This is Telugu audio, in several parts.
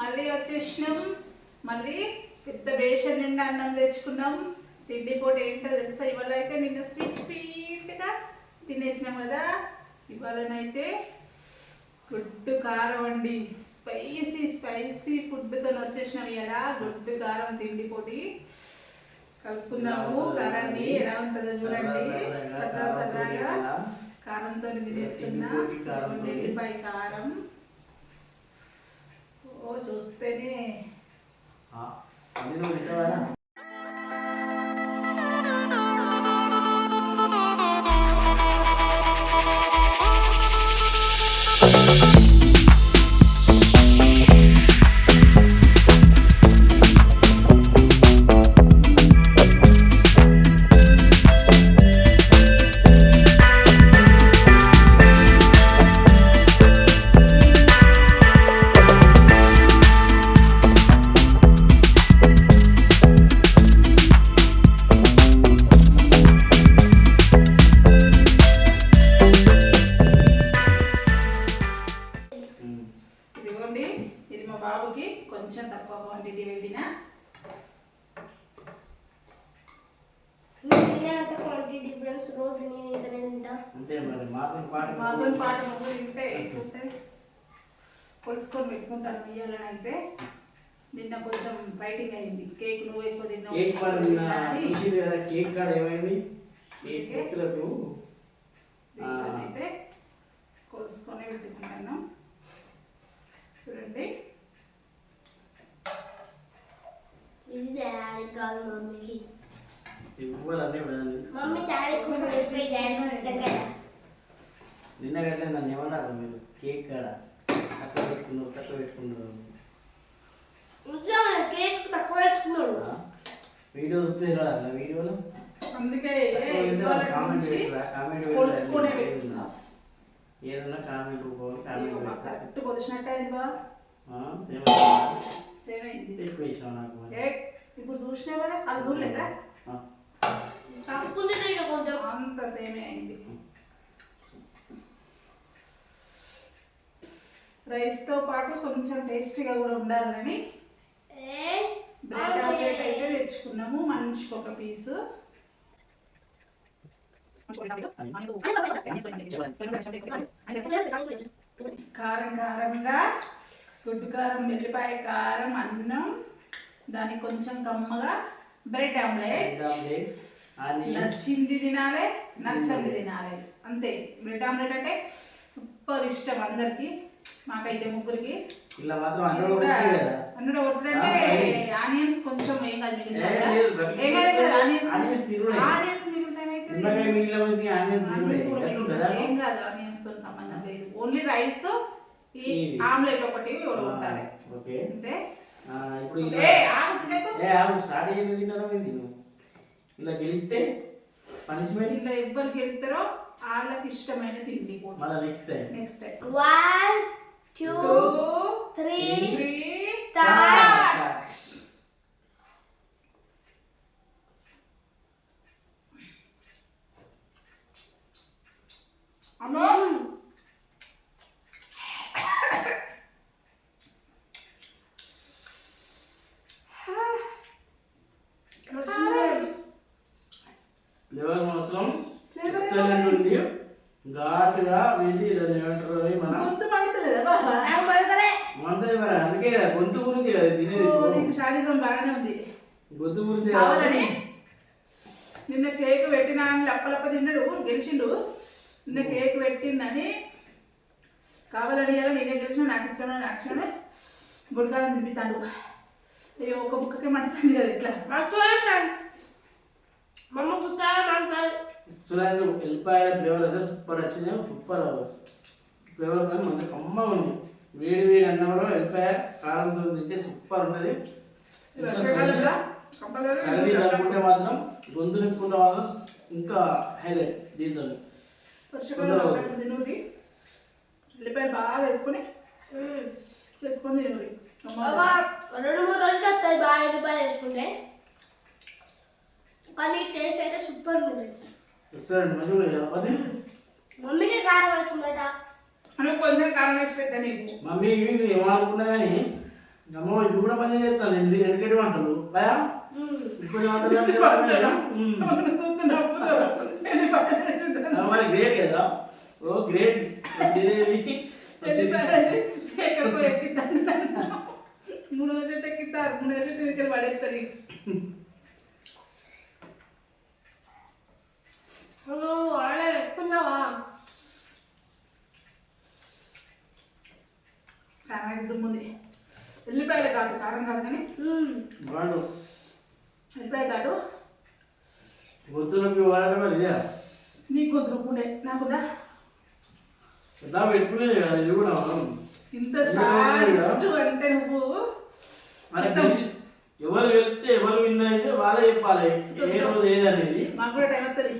మళ్ళీ వచ్చేసినాం. మళ్ళీ పెద్ద బేషన్ నిండా అన్నం తెచ్చుకున్నాం. తిండి పూట ఏంటో తెలుసా? ఇవాళ అయితే నిన్న స్వీట్ స్వీట్గా తినేసినాం కదా. ఇవాళనైతే గుడ్డు కారం అండి. స్పైసీ స్పైసీ ఫుడ్తో వచ్చేసినాం ఇలా గుడ్డు కారం తిండి పొడి కలుపుకున్నాము కారాన్ని ఎలా ఉంటుందో చూడండి. సరదా సరదాగా కారంతో తినేస్తున్నా. ఎల్లిపాయ కారం. ఓ చూస్తేనే. డిఫరెన్స్ రోజు నేను ఇంత తింటా అంతే మరి మాతో పాటు మాతో పాట ముగ్గురు తింటే ఎక్కుంటే కొలుసుకొని పెట్టుకుంటాను ఇయ్యాలని అయితే నిన్న కొంచెం ఫైటింగ్ అయింది. కేక్ నువ్వు ఎక్కువ తిన్నావు. కేక్ చూసి కదా కేక్ కాడ ఏమైంది? కేక్. కేకులకు దీంతోనైతే కొలుసుకొని పెట్టుకుంటాను చూడండి. ఇది డాడీ కాదు మమ్మీకి. ఇస్తాం కదా నిన్న నన్ను ఏమన్నారు మీరు కేక్ కాడ తక్కువ పెట్టుకున్నారు తక్కువ పెట్టుకున్నారు కేక్ తక్కువ పెట్టుకున్నాడు? వీడియో చూస్తే కదా వీడియోలో అందుకే ఏదన్నా కామెంట్ కరెక్ట్ కొలిసినట్టు అయింది సేమ్ అయింది ఎక్కువ ఇష్టం నాకు ఇప్పుడు చూసినావు కదా అది చూడలేదా అంత సేమే అయింది. రైస్తో పాటు కొంచెం టేస్టీగా కూడా ఉండాలని బ్రెడ్ ఆమ్లెట్ అయితే తెచ్చుకున్నాము మనిషికి ఒక పీసు. కారం కారంగా గుడ్డు కారం వెల్లిపాయ కారం అన్నం దానికి కొంచెం కమ్మగా బ్రెడ్ ఆమ్లెట్. నచ్చింది తినాలి నచ్చంది తినాలి. అంతే. బ్రెడ్ ఆమ్లెట్ అంటే సూపర్ ఇష్టం అందరికి మాకైతే ముగ్గురికి. అన్నడు ఒకటంటే ఆనియన్స్ కొంచెం ఏం కాదు ఆనియన్స్ ఏం కాదు ఆనియన్స్తో సంబంధం లేదు. ఓన్లీ రైస్ ఈ. ఆమ్లెట్ ఒకటి ఉండాలి. అంతే. ఇప్పుడు స్టార్ట్ అయ్యింది నువ్వు ఇలా గెలిస్తే పనిష్మెంట్ ఇలా ఎవ్వరు గెలుతారో వాళ్ళకి ఇష్టమైన తిండి మళ్ళీ next time next time one two three three start అమ్మో ఫ్లేవర్ మాత్రం Flavor ఎక్సలెంట్ ఉంది ఘాటుగా వెళ్ళి దాన్ని ఏమంటారు అది మన గొంతు మండుతుందా బాబా నాకు పడతలే మంటది మరి అందుకే కదా గొంతు గురించి తినేది షాడిజం బాగానే ఉంది. గొంతు గురించి కావాలని. నిన్న కేక్ పెట్టినా అని లప్పలప్ప తిన్నాడు. గెలిచిండు. నిన్న కేక్ పెట్టిందని కావాలని ఇవాళ నేనే గెలిచిన నాకు ఇష్టమైన నాకు ఇష్టమే గుడికారం తినిపిస్తాడు. అయ్యో ఒక బుక్కకే మండుతుంది కదా ఇట్లా. మమ్మ పుస్తకం మంటారు చూడండి ఎల్లిపాయల ఫ్లేవర్ అయితే సూపర్ వచ్చింది. సూపర్ ఫ్లేవర్ కానీ మంచి కమ్మ ఉంది. వేడి వేడి అన్నంలో ఎల్లిపాయ కారంతో తింటే సూపర్ ఉంటుంది అనుకుంటే మాత్రం గొంతు నింపుకుంటే మాత్రం ఇంకా హైలైట్ దీంతో ఉల్లిపాయలు బాగా వేసుకొని. చేసుకొని ఒక రెండు మూడు రోజులు వస్తాయి బాగా ఎల్లిపాయలు వేసుకుంటే. కానీ టేస్ట్ అయితే సూపర్ ఉంటుంది మమ్మీకి కారం వేసుకుందట. నువ్వు కొంచెం కారం వేసి నీకు. మమ్మీ ఇవి ఏమనుకున్నా కానీ అమ్మ ఇది కూడా పని చేస్తాను ఎందుకు ఎందుకంటే వంటలు? భయా? ఇప్పుడు. మరి గ్రేట్ కదా. ఓ గ్రేట్. వెళ్ళిపోయారు. ఎక్కడికో ఎక్కిద్దాను మునగ చెట్టు ఎక్కిస్తారు మునగ చెట్టు ఇక్కడ పడేస్తారు నువ్వు ఆడే ఎక్కున్నావా కారం అయితే దుమ్ముంది ఎల్లిపాయల కాటు కారం కాదు కానీ వాడు. ఎల్లిపాయ కాటు గొంతులోకి వాడడం మరి ఇదే నీకు కొంత ఉండే. నాకుదా ఎలా పెట్టుకునేది కదా ఇది కూడా ఇంత షాడిస్ట్ అంటే నువ్వు ఎవరు వెళ్తే ఎవరు విన్ అయితే వాళ్ళే చెప్పాలి. ఏ రోజు ఏది అనేది. మాకు కూడా టైం వస్తుంది.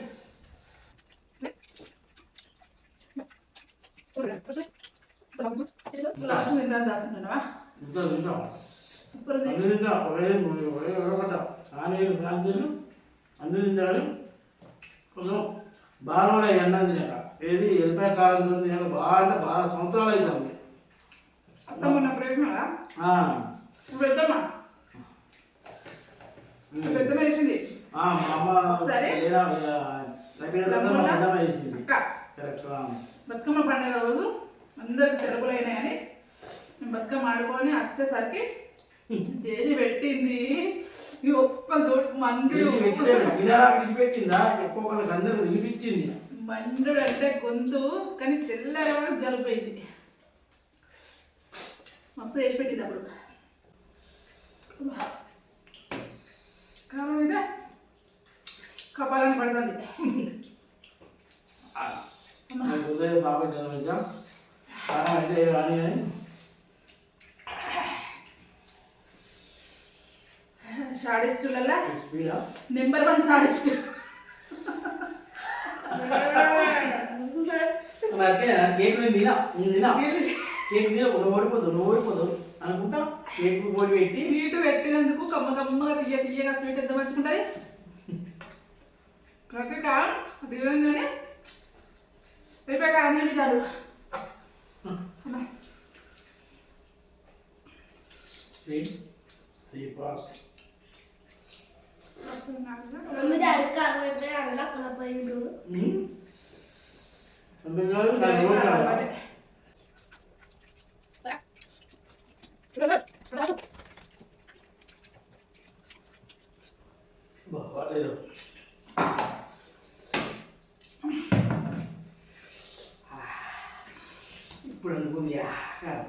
లాస్ట్ తింటా దాచుకుంటున్నావా ఇంకా తింటాం. సూపర్ ఉంది అన్ని తింటాం. ఒకే ఒకే ఒకట కానీ సాధ్యం అన్ని తింటాడు కొంచెం బాగా కూడా అన్నం తినక. ఏది ఎల్లిపాయ కారం తినక బాగా అంటే బాగా సంవత్సరాలు కరెక్ట్ బతుకమ్మ పండుగ రోజు అందరికి తెలుగులైనాయని మేము బతుకమ్మ ఆడుకొని వచ్చేసరికి చేసి పెట్టింది. ఒక్క చోటు మండు తినరా విడిచిపెట్టిందా? ఒక్కొక్కరికి అందరూ వినిపించింది. మండు అంటే గొంతు కానీ తెల్లగా జలుపోయింది మస్తు చేసి పెట్టింది అప్పుడు. కారణం అయితే కపాలని పడుతుంది. అయితే కానీ అని. షాడిస్టులలో నెంబర్ వన్ షాడిస్ట్ కేక్ తినా తినా కేక్ తిన నువ్వు ఓడిపోదు నువ్వు ఓడిపోదు అనుకుంటా. కేక్ ఓడి పెట్టి. స్వీట్ పెట్టినందుకు కమ్మ కమ్మగా తీయ తీయగా స్వీట్ ఎంత మంచుకుంటుంది ప్రతిక దివంగానే రేపే అన్నీ చాలు three three pass mummy daddy కారం అయితే అలా కొనపోయిండు అందుకు కాదు నాకు నోరు రాదా? బాగాలేదు ఇప్పుడు అనుకుంది ఆ, కాదు.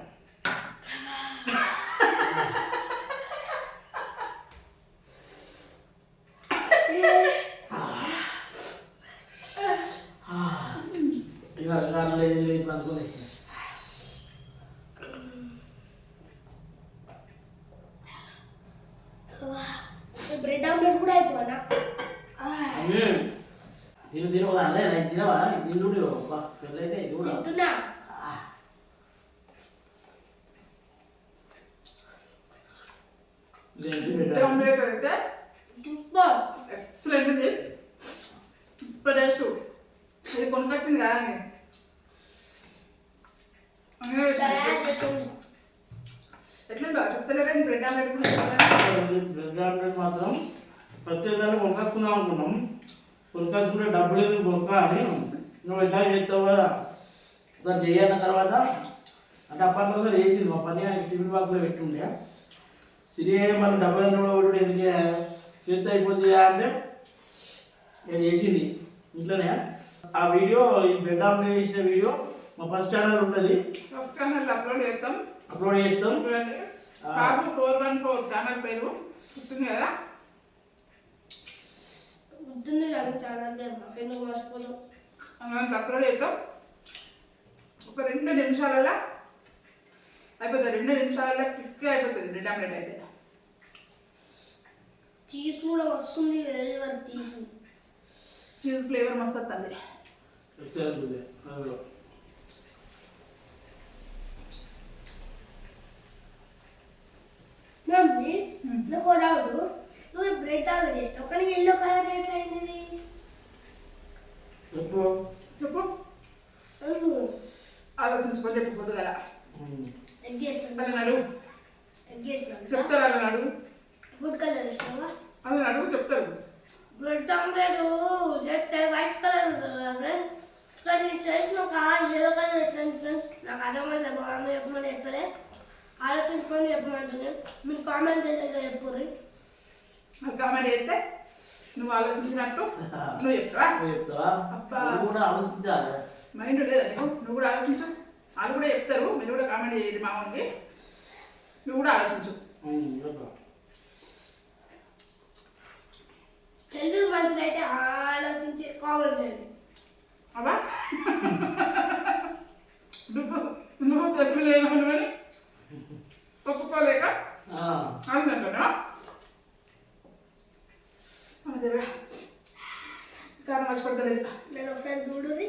ఆ, ఇవాళ కారణం లేదు ఏం లేదు అనుకుంది బ్రెడ్ ఆమ్లెట్ కూడా అయిపోనా తిను తినవా అదే నేను తినవా తిండు పెళ్ళైతే ఇది కూడా తింటున్నా ఆ. ఇదేంటి బిడ్డ? ఆమ్లెట్ అయితే సూపర్ ఎక్సలెంట్ ఉంది సూపర్ టేస్ట్ ఇది కొనుకొచ్చింది కదా అండి అందుకే తయారు వేసింది. చేస్తుంది ఎట్లుందో చెప్తలేరా? బ్రెడ్ ఆమ్లెట్ బ్రెడ్ ఆమ్లెట్ మాత్రం ప్రత్యేకంగా కొనుక్కొచ్చుకుందాం అనుకున్నాం. కొనుక్కొచ్చుకుంటే డబ్బులు ఎందుకు కొనుక్క అని. నువ్వు ఎట్లా చేస్తావు కదా దాన్ని చేయన్న తర్వాత అంటే అప్పట్లో ఒకసారి వేసింది మా పని ఆయన టిఫిన్ బాక్స్లో పెట్టుండే. సిరి మన డబ్బులు అన్నీ కూడా ఒకటి ఎందుకు? చేస్తే అయిపోతుంది అంటే నేను చేసింది. ఇంట్లోనే. ఆ వీడియో ఈ బ్రెడ్ ఆమ్లెట్ చేసిన వీడియో మా ఫస్ట్ ఛానల్ ఉంటుంది ఫస్ట్ ఛానల్ అప్లోడ్ చేస్తాం. అప్లోడ్ చేస్తాం సాబు ఫోర్ వన్ ఫోర్ ఛానల్ పేరు. గుర్తుంది కదా? ఉంటుంది కదా చాలా ఎందుకు మర్చిపోదు? అందులో అప్లోడ్ చేస్తాం ఒక రెండు నిమిషాలలో అయిపోతుంది. రెండు నిమిషాలలో క్విక్గా అయిపోతుంది. ఆమ్లెట్ అయితే. చీజ్ కూడా వస్తుంది వేరే తీసి చీజ్ ఫ్లేవర్ మస్తు వస్తుంది రెస్టారెంట్ ఉంది అందులో మమ్మీ ఒక డౌట్ నువ్వు బ్రెడ్ ఆమ్లెట్ చేస్తావు. కానీ ఎల్లో కలర్ ఎట్లా అయింది చెప్పు. ఆలోచించుకొని చెప్పు పొద్దుగల. చేసినాను చెప్తారు అలా నడువు ఫుడ్ కలర్ అలా నడువు చెప్తారు. బ్రెడ్ ఆమ్లెట్ చేస్తే వైట్ కలర్ ఉంటుంది కదా ఫ్రెండ్స్? కానీ చేసిన ఒక ఎల్లో కలర్ ఫ్రెండ్స్? నాకు అర్థమైతే బాగుంది. చెప్పమని చెప్తారే ఆలోచించుకొని చెప్పమంటుంది మీరు కామెంట్ చేసి చెప్పుర్రి. నాకు కామెంట్ చేస్తే నువ్వు ఆలోచించినట్టు నువ్వు చెప్తావా? నువ్వు చెప్తావా? అబ్బా. నువ్వు కూడా ఆలోచించాలి మైండ్ లేదా నీకు? నువ్వు కూడా ఆలోచించు. వాళ్ళు కూడా చెప్తారు. మీరు కూడా కామెంట్ చేయండి మామూలుకి నువ్వు కూడా ఆలోచించు. చెప్పు. తెలుగు మంచిది అయితే ఆలోచించి కామెంట్ చేయండి. అబ్బా. నువ్వు నువ్వు తెలుగు లేను అని ఒప్పుకోలేక? ఆ, అవునంటున్నా అదేరా. కారణం మర్చిపడతలేదు నేను ఒకసారి చూడుది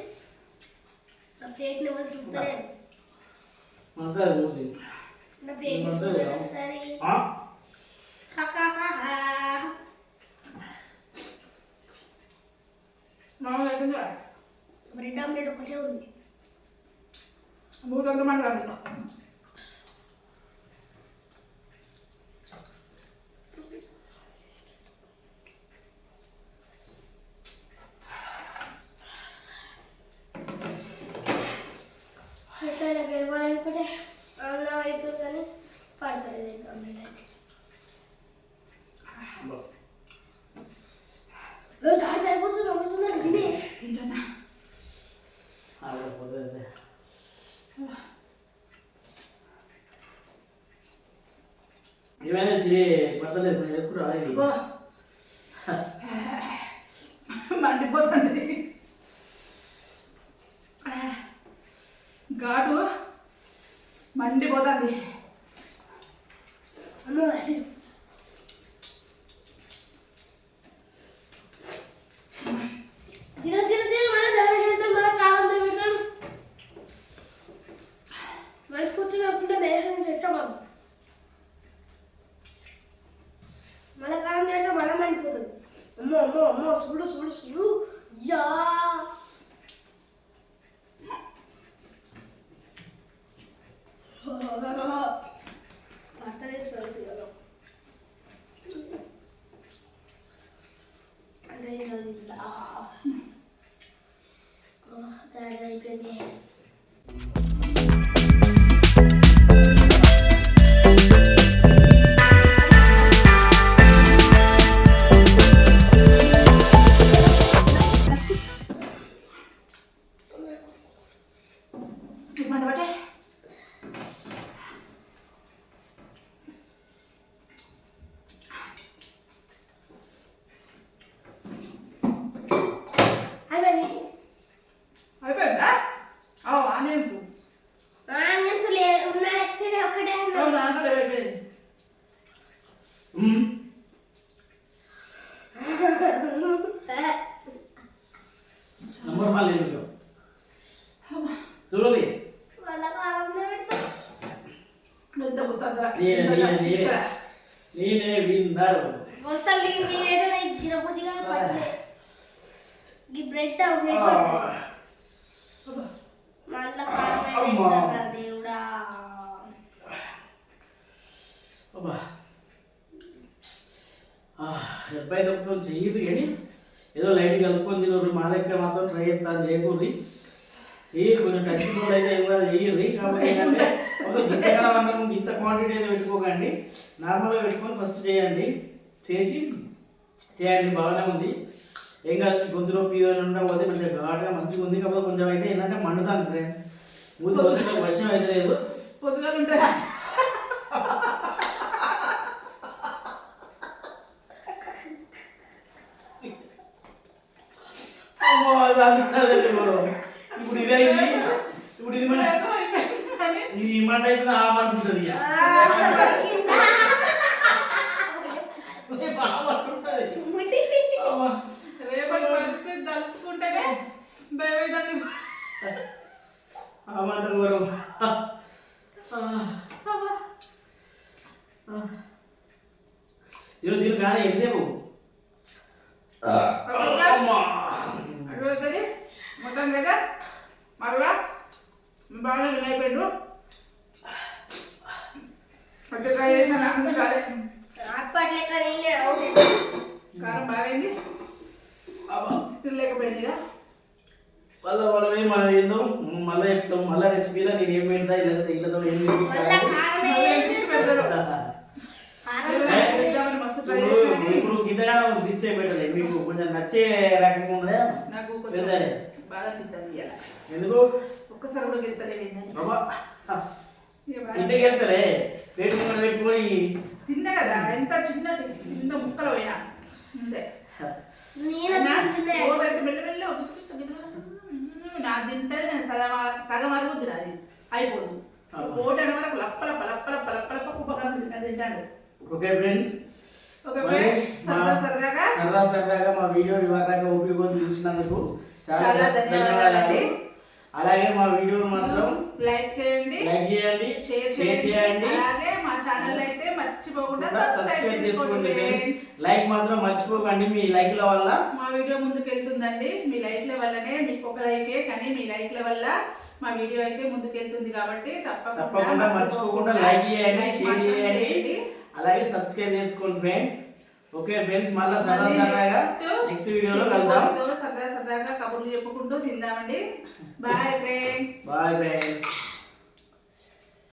నా ప్లేట్ అంతే మూతి. నా ప్లేట్ ఒకసారి. బ్రెడ్ ఆమ్లెట్ ఒకటే ఉంది? మూడు వందల మంది రాదు ఎట్లా నాకు ఇవ్వాలనుకుంటే అలా అయిపోతుంది కానీ పడుతుంది ఎగ్ ఆమ్లెట్ అయితే ఏ, దారి సరిపోతుంది అమ్ముతున్నారు వినే తింటానా ఆగకపోతే అదే. ఏమైనా సిరి పట్టలేదు నేను ఇది అబ్బా. మండిపోతుంది. ఘాటు మండిపోతుంది. అమ్మో అది తిన తిన తిన మన దారి చేస్తే మన కాలం తింటాడు మన పుట్టి కాకుండా బేసం చెట్టం మన మన చేస్తే మనం మండిపోతుంది అమ్మో అమ్మో అమ్మో చూడు చూడు చూడు. యా పడతలేదు ఫ్రెండ్స్ ఇవాళ అంటే ఇలా దాడి ఎంత గుర్తుందా నేనే, నేనే, నేనే. నేనే విన్నారు. అసలు మీరేటో తిరుపతిగా ఈ బ్రెడ్ ఆమ్లెట్ మళ్ళా కారం అమ్మా. పెడతారా దేవుడా. అబ్బా. ఎప్పుడై తప్పుతో చెయ్యదు కానీ ఏదో లైట్ కలుపుకొని తినరు. మా లెక్క మాత్రం ట్రై చేస్తాను చేయకూడదు చెయ్యి కొంచెం టచ్ కూడా అయితే ఏం కాదు చెయ్యదు కాబట్టి ఏంటంటే ఒక అన్నం ఇంత క్వాంటిటీ అయితే పెట్టుకోకండి. నార్మల్గా పెట్టుకొని ఫస్ట్ చేయండి. చేసి చేయండి. బాగానే ఉంది. ఏం కాదు రోజు పీవర్ ఉండడం ఉండకపోతే మంచిగా ఘాటుగా మంచిగా ఉంది. కాబట్టి కొంచెం అయితే ఏంటంటే మండుతాను ఫ్రెండ్స్ ముందు వచ్చిన వర్షం అయితే లేదు. పొద్దుగా ఉంటుందా అమ్మో, అది అంతలేదు బ్రో. ఇప్పుడు ఇదే అయింది ఇప్పుడు ఇది మన ఏదో అయిపోయింది కానీ ఇది ఈ మాట అయిపోయింది బాగా అయిపోయాడు అంటే నాకు కాలేదు కారం బాగైంది. తినలేకపోయిందిగా మళ్ళీ వాళ్ళని మనం ఏందో? మళ్ళీ చెప్తాం. మళ్ళీ రెసిపీలో నేను ఏం పెడతా? లేకపోతే ఇళ్ళతో ఏం ఇప్పుడు గీతగానం మీకు కొంచెం నచ్చే రకంగా ఉందా? నాకు బాధ ఎందుకు? ఒక్కసారి కూడా గెలుతలేదు వెళ్తారే పెట్టుకుని పెట్టుకొని. తిన్నా కదా ఎంత చిన్న చిన్న ముక్కలు పోయినా. నా తింటే నేను సగం సగం అరుగుద్ది నాది. అయిపోదు. ఓటు అనే వరకు లప్ప లప్ప లప్ప లప్ప లప్ప లప్ప కుప్పగా తింటాడు. ఓకే ఫ్రెండ్స్ సరదా సరదాగా. సరదా సరదాగా మా వీడియో ఇవ్వదాక ఉపయోగం చూసినందుకు చాలా చాలా ధన్యవాదాలండి. అలాగే మా వీడియోని మాత్రం లైక్ చేయండి లైక్ చేయండి షేర్ చేయండి. అలాగే మా ఛానల్ అయితే మర్చిపోకుండా సబ్స్క్రైబ్ చేసుకోండి లైక్ మాత్రం మర్చిపోకండి మీ లైక్ల వల్ల. మా వీడియో ముందుకు వెళ్తుందండి. మీ లైక్ల వల్లనే మీకు ఒక లైకే కానీ మీ లైక్ల వల్ల మా వీడియో అయితే ముందుకు వెళ్తుంది కాబట్టి తప్పకుండా మర్చిపోకుండా లైక్ చేయండి షేర్ చేయండి. అలాగే సబ్స్క్రైబ్ చేసుకోండి ఫ్రెండ్స్ ఓకే ఫ్రెండ్స్ మళ్ళీ సరదా సరదాగా నెక్స్ట్ వీడియోలో కలుద్దాం. సరదా సరదాగా కబుర్లు చెప్పుకుంటూ తిందామండి. Bye friends bye friends